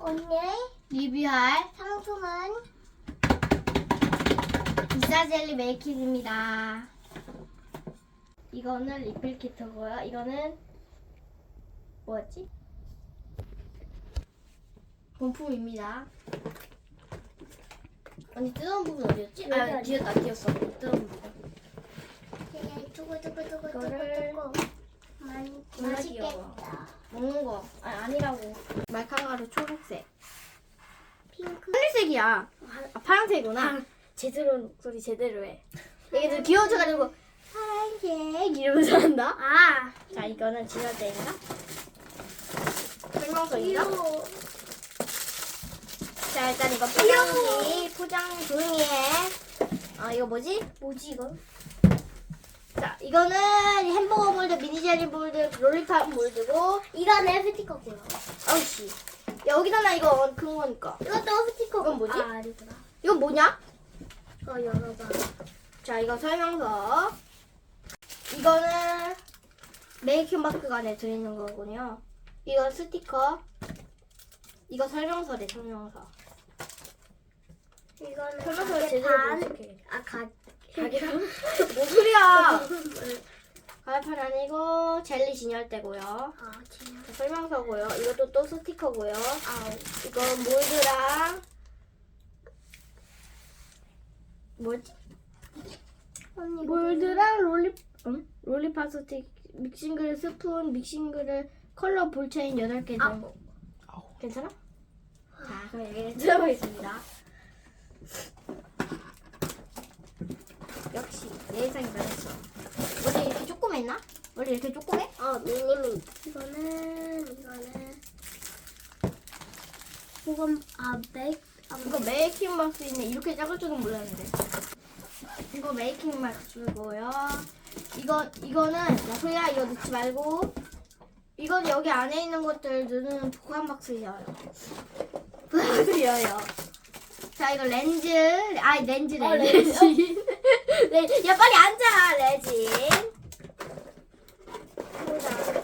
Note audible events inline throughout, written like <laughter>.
오늘 리뷰할 상품은 비싸 젤리 메이킹입니다. 이거는 리필 키트고요. 이거는 뭐였지? 본품입니다. 언니 뜯어온 부분 어디였지? 아 여기 나 뒤였어. 뜯어온 부분. 그냥 두고두고두고 이거를 두고두고 많이 졸라 귀여워. 맛있겠다. 먹는 거 아, 아니라고. 말캉가루 초록색. 핑크. 하늘색이야. 아, 파란색이구나. 제대로 목소리 제대로 해. 이게 좀 귀여운 척가지고 파란색 이러면서 한다. 아자 이거는? 설명서인가? 귀여워. 자 일단 이거 포장지 포장 조용히 해. 어 이거 뭐지? 뭐지 이거? 자 이거는 햄버거 몰드 미니 젤리 몰드 롤리팝 몰드고 이거는 스티커고요. 아우씨 여기다 나 이거 큰 거니까 이것도 스티커. 이건 뭐지? 아 아니구나. 이건 뭐냐? 이거 열어봐. 자 이거 설명서 이거는 메이킹 박스 안에 들어있는 거군요 이거 스티커 이거 설명서래 설명서 이거는 설명서를 가게 제대로 반. 아 가. 가게랑 <laughs> 뭔 소리야 가위판 아니고 젤리 진열대고요 아 진짜. 자, 설명서고요 이것도 또 스티커고요 아우. 이거 몰드랑 뭐지? 언니 몰드랑 롤리 응? 롤리팝 스틱 믹싱그릴 스푼 믹싱그릴 컬러 볼체인 8개 아. 정도 괜찮아? 자 그럼 얘기를 들어보겠습니다 역시 내 예상이 맞았어 원래 이렇게 조그맸나? 원래 이렇게 조그매? 어 미니미. 이거는 이거는. 이건 아 맥. 아 이거 메이킹 박스 있네 이렇게 작을 줄은 몰랐는데 이거 메이킹 박스고요 이거 이거는 야 소야 이거 넣지 말고 이건 여기 안에 있는 것들 넣는 보관 박스예요 보관 박스예요 자 이거 렌즈 아 렌즈 어, 렌즈 레진 <laughs> 레- <laughs> 야 빨리 앉아 레진 보자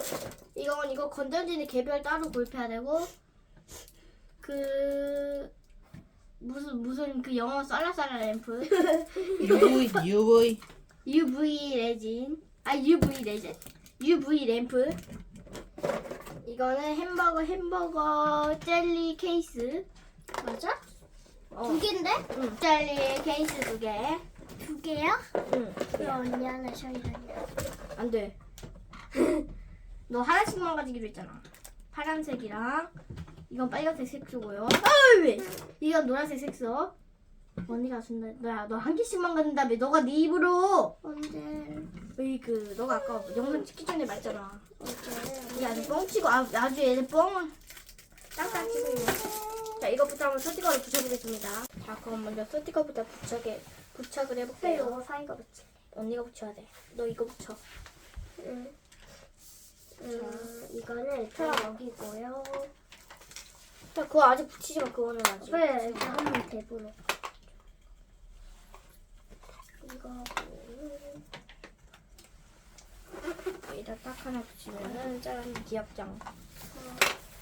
이건 이거 건전지는 개별 따로 구입해야 되고 그 무슨 무슨 그 영어 쌀라쌀라 램프 UV, UV. UV 레진 아 UV 레진 UV 램프 이거는 햄버거 햄버거 젤리 케이스 맞아? 어. 두 개인데? 응, 젤리 케이스 두개 두 개야? 응. 왜 언니 하나 저희하냐? 안돼 너 하나씩만 가지기로 했잖아 파란색이랑 이건 빨간색 색소고요 아 왜? 이건 노란색 색소 언니가 준다 너야 너 한 개씩만 갖는다며 너가 네 입으로 언제? 왜그 너가 아까 영상 찍기 전에 말했잖아 언제? 이게 아주 뻥치고 아, 아주 얘네 뻥을 짱짱 치고 있네 자 이것부터 한번 스티커를 붙여보겠습니다 자 그럼 먼저 스티커부터 부착해 부착을 해볼게요. 이거 사이가 붙지. 언니가 붙여야 돼 너 이거 붙여. 응. 음, 이거는 일단 여기고요. 자 그거 아직 붙이지 마. 그거는 아직. 그래, 이거 한번 대보러. 이거 여기다 딱 하나 붙이면은 짠 기압장.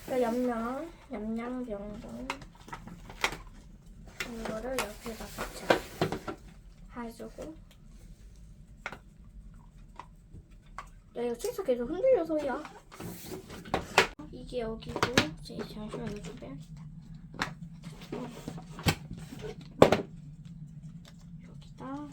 그 얌양 얌양 병동. 이거를 여기에다 붙여 해주고. 야 이거 책상 계속 흔들려서야. 이게 여기고 잠시만 이거 좀 빼야겠다. 여기다.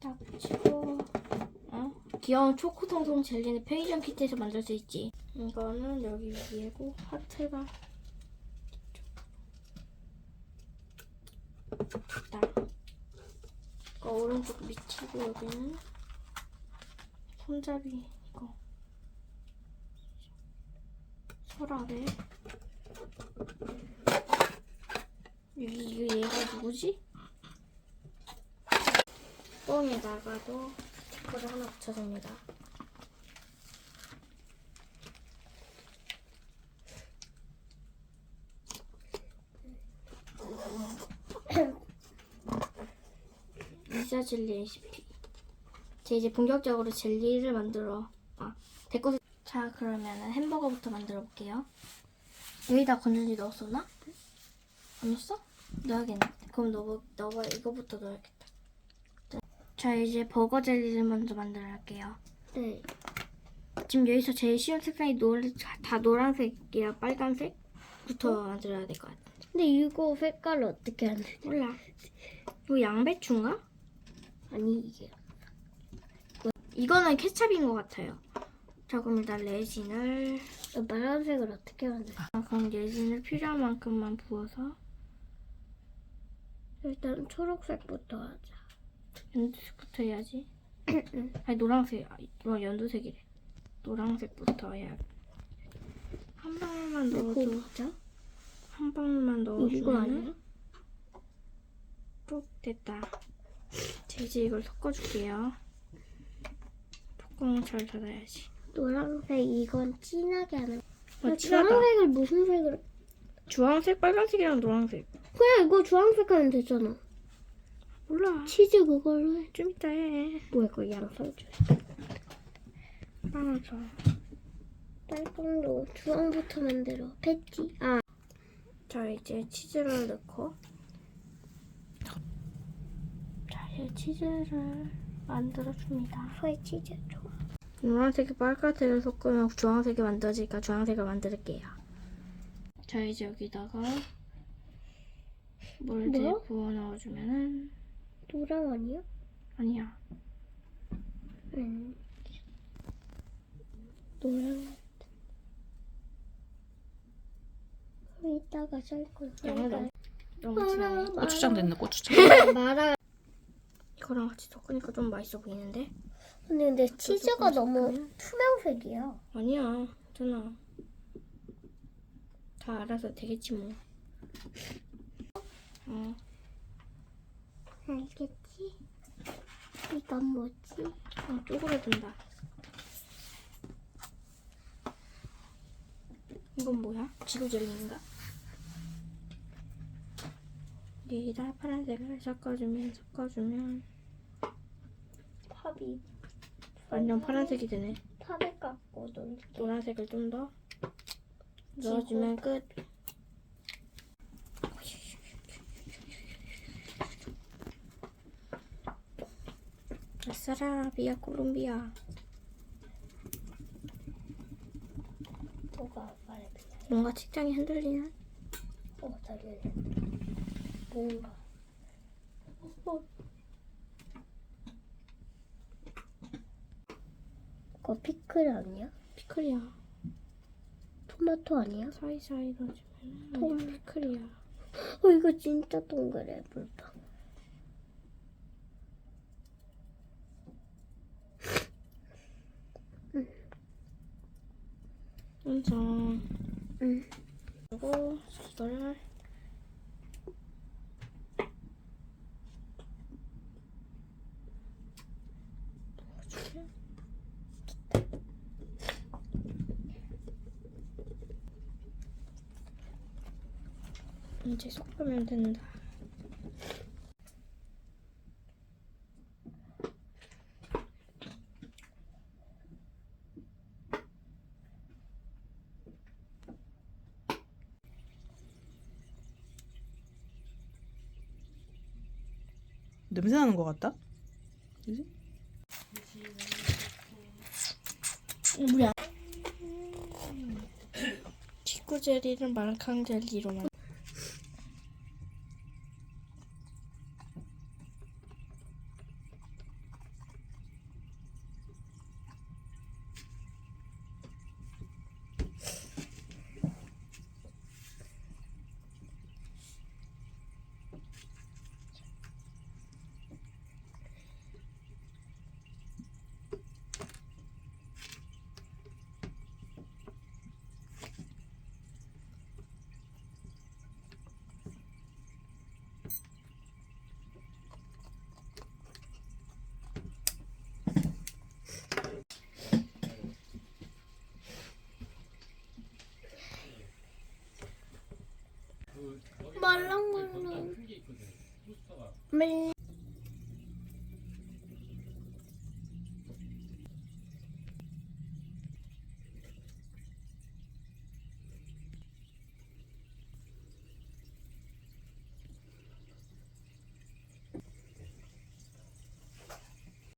딱 붙이고 어? 귀여운 초코통통 젤리는 편의점 키트에서 만들 수 있지. 이거는 여기 위에고 하트가 딱 이거 오른쪽 밑이고 여기는 손잡이 이거. 서랍에 여기 얘가 누구지? 뽕에다가도 스티커를 하나 붙여줍니다. 비싸 젤리 레시피. 제 이제 본격적으로 젤리를 만들어. 아, 됐고. 자, 그러면은 햄버거부터 만들어 볼게요. 여기다 건전지 넣었었나? 안 넣었어? 넣어야겠네. 그럼 넣어, 넣어, 이거부터 넣어야겠다. 자, 자, 이제 버거 젤리를 먼저 만들어 할게요. 네. 지금 여기서 제일 쉬운 색깔이 노, 다 노란색이랑 빨간색부터 만들어야 될 것 같아. 근데 이거 색깔을 어떻게 하는지. 몰라. 이거 양배추인가? 아니, 이게. 이거는 케찹인 것 같아요. 자, 그럼 일단 레진을 빨간색을 어떻게 만들 아, 그럼 레진을 필요한 만큼만 부어서 일단 초록색부터 하자. 연두색부터 해야지. <clears throat> 아니 노란색, 아, 이거 연두색이래. 노란색부터 해야 돼. 한 방울만 넣어줘. 진짜? 한 방울만 넣어주면? 쭉 됐다. 자, 이제 이걸 섞어줄게요. 뚜껑을 잘 닫아야지. 노란색 이건 진하게 하는. 어, 아, 진하다. 주황색을 무슨 색으로? 주황색, 빨간색이랑 노란색. 그래 이거 주황색 하면 되잖아. 몰라. 치즈 그걸로 해. 좀 이따 해. 뭐야 이거 양상추. 빨아줘. 빨강도 주황부터 만들어. 패티. 아 자, 이제 치즈를 넣고. 자, 이제 치즈를 만들어줍니다. 소의 치즈 좋아. 노란색이 빨간색을 섞으면 주황색이 만들어지니까 주황색을 만들게요. 자, 이제 여기다가 물을 뭐야? 부어 넣어주면은 노랑 아니야? 아니야. 응. 노랑. 이따가 썰 거야. 양을 넣어. 너무. 고추장 됐네 고추장. 말아. 이거랑 같이 섞으니까 좀 맛있어 보이는데? 근데 근데 치즈가 너무? 투명색이야. 아니야, 괜찮아. 다 알아서 되겠지 뭐. 어, 알겠지? 이건 뭐지? 어 쪼그려든다. 이건 뭐야? 지구 젤리인가? 여기다 파란색을 섞어주면 섞어주면 팝이 완전 파란색이 되네. 팝을 깎고 놀. 노란색을 좀 더 넣어주면 끝. 아싸라 비아 콜롬비아 뭐가 말해? 뭔가 책장이 흔들리는 어 달려. 뭔가. 어. 그거 피클 아니야? 피클이야 토마토 아니야? 사이사이 넣어주면 아니야 피클이야 어 이거 진짜 동그래 물방. 완성 응. 그리고 넣어줄게. 이제 섞으면 된다. 냄새 나는 것 같다. 그지? 물이 안. 치구 젤리를 마라캉 젤리로 만. me.